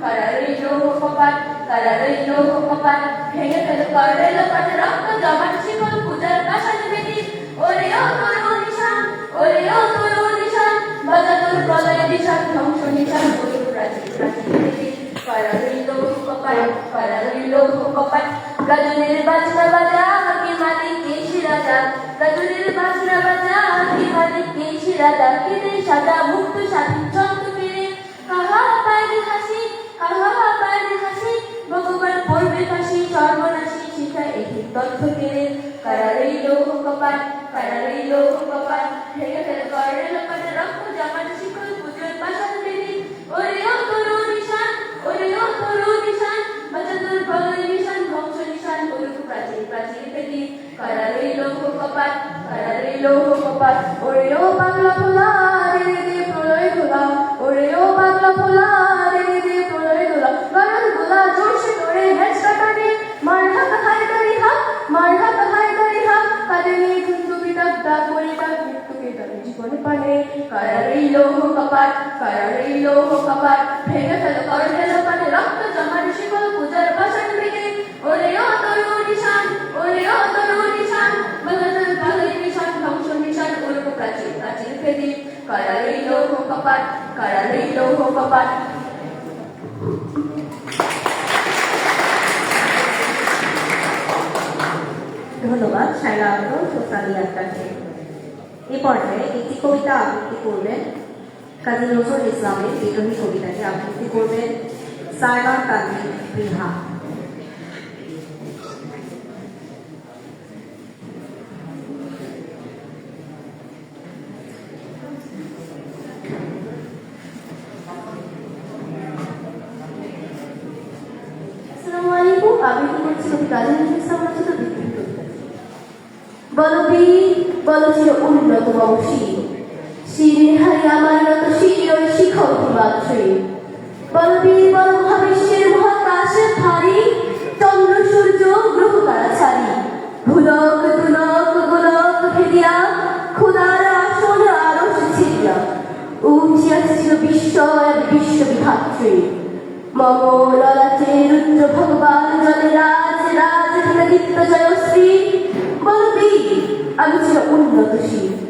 কারা রইল কপাল ভেঙে ফেল করে লোপাট রক্ত জমাট শিকল পূজার পাশান বেদি ওরে ও তোর নিশান ওরে ও তোর নিশান বাজা তোর প্রলয় নিশান ধ্বংস নিশান বলুন প্রাচীন প্রাচীন বেদি কারা রইল কপাল কারা রইল কপাল গাজনের বাজনা বাজা কি মালিক কেশি রাজা গাজনের বাজনা বাজা কি মালিক কেশি রাজা কেটে সাদা মুক্ত স্বাধীন চন্দ্র পেরে কাহা পায়রে হাসি শিখা এই তথ্য পেরে কারারই লোহ কপাল কারারই লোহ কপাল ভেঙে ফেল করে লোপাট রক্ত জমাট শিকল পুজোর পাশান বেরি ওরে ও তরু নিশান ওরে ও তরু নিশান বাজা তোর প্রলয় নিশান ধ্বংস নিশান করুক প্রাচীর প্রাচীর বেদি কারারই লোহ কপাল কারারই লোহ কপাল ওরে ও বাংলা ভোলা রে রে রে প্রলয় ভোলা কারারই লোহ কপাট কারারই লোহ কপাট ভেঙে ফেল কর ফেল পানে রক্ত জমার শিকল পূজার বাসন ভেঙে ওরে ও তরু নিশান ওরে ও তরু নিশান বদল বাঙালি নিশান ধ্বংস নিশান উর্ব প্রাচীর প্রাচীর ফেদি কারারই লোহ কপাট কারারই লোহ কপাট ধন্যবাদ সাইরা আব্দুল সোসালি আক্তারকে এ পর্যায়ে একটি কবিতা আবৃত্তি করবেন কাজী নজরুল ইসলামের বিদ্রোহী কবিতাকে আবৃত্তি করবেন সাইবার কাজী বিহা আসসালামু আলাইকুম বংশী। শিরে হারি আমার নত শির ওই শিখর হিমাদ্রি। বলো বীর বলো মহাবিশ্বের মহাকাশের ভারী, চন্দ্র, সূর্য, গ্রহ তারা ছাড়ি। ভুলক, দুলক, গোলক ভেদিয়া খোদার আসন আরও ছিড়িয়া। উঠিয়াছিল বিশ্ব এক বিশ্ব বিধাত্রী মম ললাটে রুদ্র ভগবান জলে রাজ রাজ নিত্য জয়শ্রী। বলবি আমি ছিল উন্নতশীল।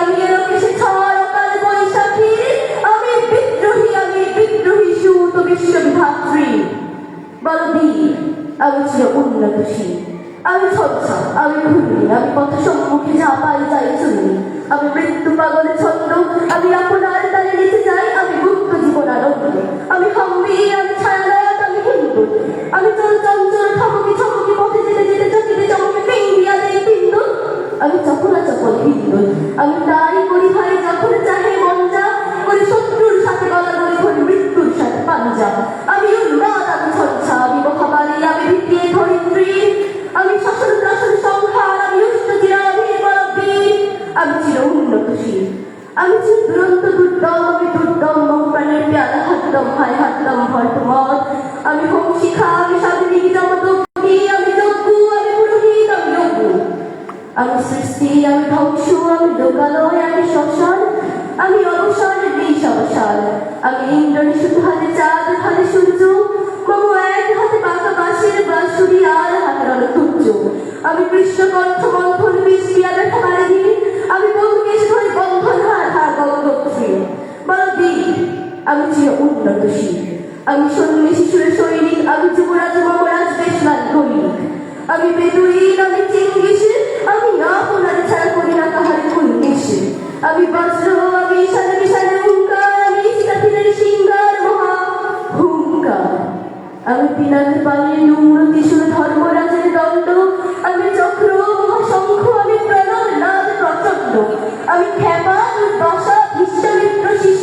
আমি এরকেশে ছড় অকাল বৈশাখী। আমি বিদ্রোহী আমি বিদ্রোহী সুত বিশ্ববিধাত্রী বলবি, আমি আমি ছচ্ছা আমি ঘুরি আমি পথ সম্মুখে যা পাই যাই চুরি আমি মৃত্যু পাগলে ছন্দ আমি আপনার তালে নিতে যাই চপলা আমি তাই করি ভাই যখন চাহে মন যা করি শত্রুর সাথে গলা ধরি মৃত্যুর সাথে পাঞ্জা আমি আমি ধ্বংস, আমি লোকালয়, আমি শ্মশান আমি অবসর নিশ অবসান আমি ইন্দ্রনী শুধু হাতে চাঁদ হাতে সূর্য মম এক হাতে বাঁকা বাঁশের বাঁশুরি, আর হাতে রণ তুচ্ছ। আমি কৃষ্ণ কণ্ঠ মন্থন বিষ পিয়ালে ঠারে দিই আমি বঙ্কেশ ধরে বন্ধন, হার হার গঙ্গোত্রী বলবি আমি চির উন্নতশীল আমি সন্ন্যাসী শিশুরের সৈনিক, আমি যুবরাজ মমরাজ বেশলাল করিক আমি বেদুইন, আমি চিঙ্গিস আমি আপনার রথ পালে নম্র কিশোর ধর্মরাজের আমি চক্র শঙ্খ আমি প্রণব নাদ প্রচণ্ড আমি ক্ষেমা দশা বিশ্বমিত্র শিশু